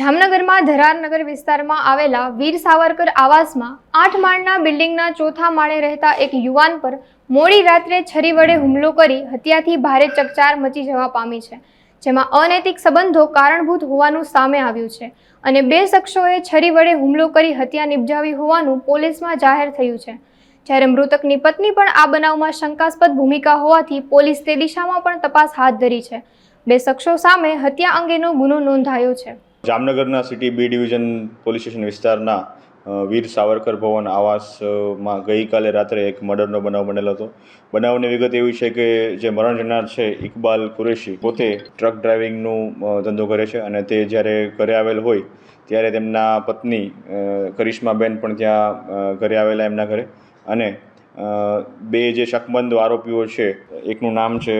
જામનગરમાં ધરારનગર વિસ્તારમાં આવેલા વીર સાવરકર આવાસમાં આઠ માળના બિલ્ડિંગના ચોથા માળે રહેતા એક યુવાન પર મોડી રાત્રે છરી વડે હુમલો કરી હત્યાથી ભારે ચકચાર મચી જવા પામી છે, જેમાં અનૈતિક સંબંધો કારણભૂત હોવાનું સામે આવ્યું છે અને બે શખ્સોએ છરી વડે હુમલો કરી હત્યા નિપજાવી હોવાનું પોલીસમાં જાહેર થયું છે. જ્યારે મૃતકની પત્ની પણ આ બનાવમાં શંકાસ્પદ ભૂમિકા હોવાથી પોલીસ તે દિશામાં પણ તપાસ હાથ ધરી છે. બે શખ્સો સામે હત્યા અંગેનો ગુનો નોંધાયો છે. જામનગરના city B division police station વિસ્તારના વીર સાવરકર ભવન આવાસમાં ગઈકાલે રાત્રે એક મર્ડરનો બનાવ બનેલો હતો. બનાવની વિગત એવી છે કે જે મરણ જનાર છે ઇકબાલ કુરેશી પોતે ટ્રક ડ્રાઇવિંગનું ધંધો કરે છે અને તે જ્યારે ઘરે આવેલ હોય ત્યારે તેમના પત્ની કરિશ્માબેન પણ ત્યાં ઘરે આવેલા એમના ઘરે. અને બે જે શકમંદ આરોપીઓ છે એકનું નામ છે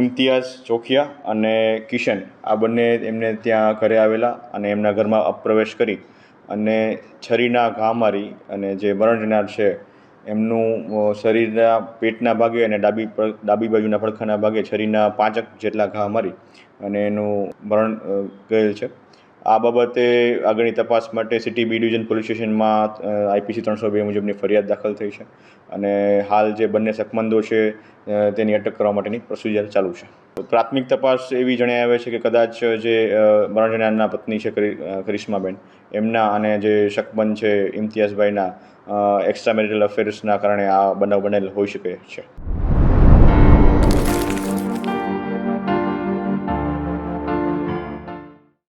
ઇમ્તિયાઝ ચોખિયા અને કિશન. આ બંને એમને ત્યાં ઘરે આવેલા અને એમના ઘરમાં પ્રવેશ કરી અને છરીના ઘા મારી અને જે મરણ જનાર છે, એમનું શરીરના પેટના ભાગે અને ડાબી ડાબી બાજુના પડખાના ભાગે છરીના પાંચક જેટલા ઘા મારી અને એનું મરણ ગયેલ છે. આ બાબતે આગળની તપાસ માટે સિટી બી ડિવિઝન પોલીસ સ્ટેશનમાં આઈપીસી ત્રણસો બે મુજબની ફરિયાદ દાખલ થઈ છે. અને હાલ જે બંને શકમંદો છે તેની અટક કરવા માટેની પ્રોસિજર ચાલુ છે. પ્રાથમિક તપાસ એવી જણાઈ આવે છે કે કદાચ જે મરણ પત્ની છે કરિશ્માબેન, એમના અને જે શકમંદ છે ઇમ્તિયાઝભાઈના એક્સ્ટ્રા મેરિટલ અફેર્સના કારણે આ બનાવ બનેલ હોઈ શકે છે.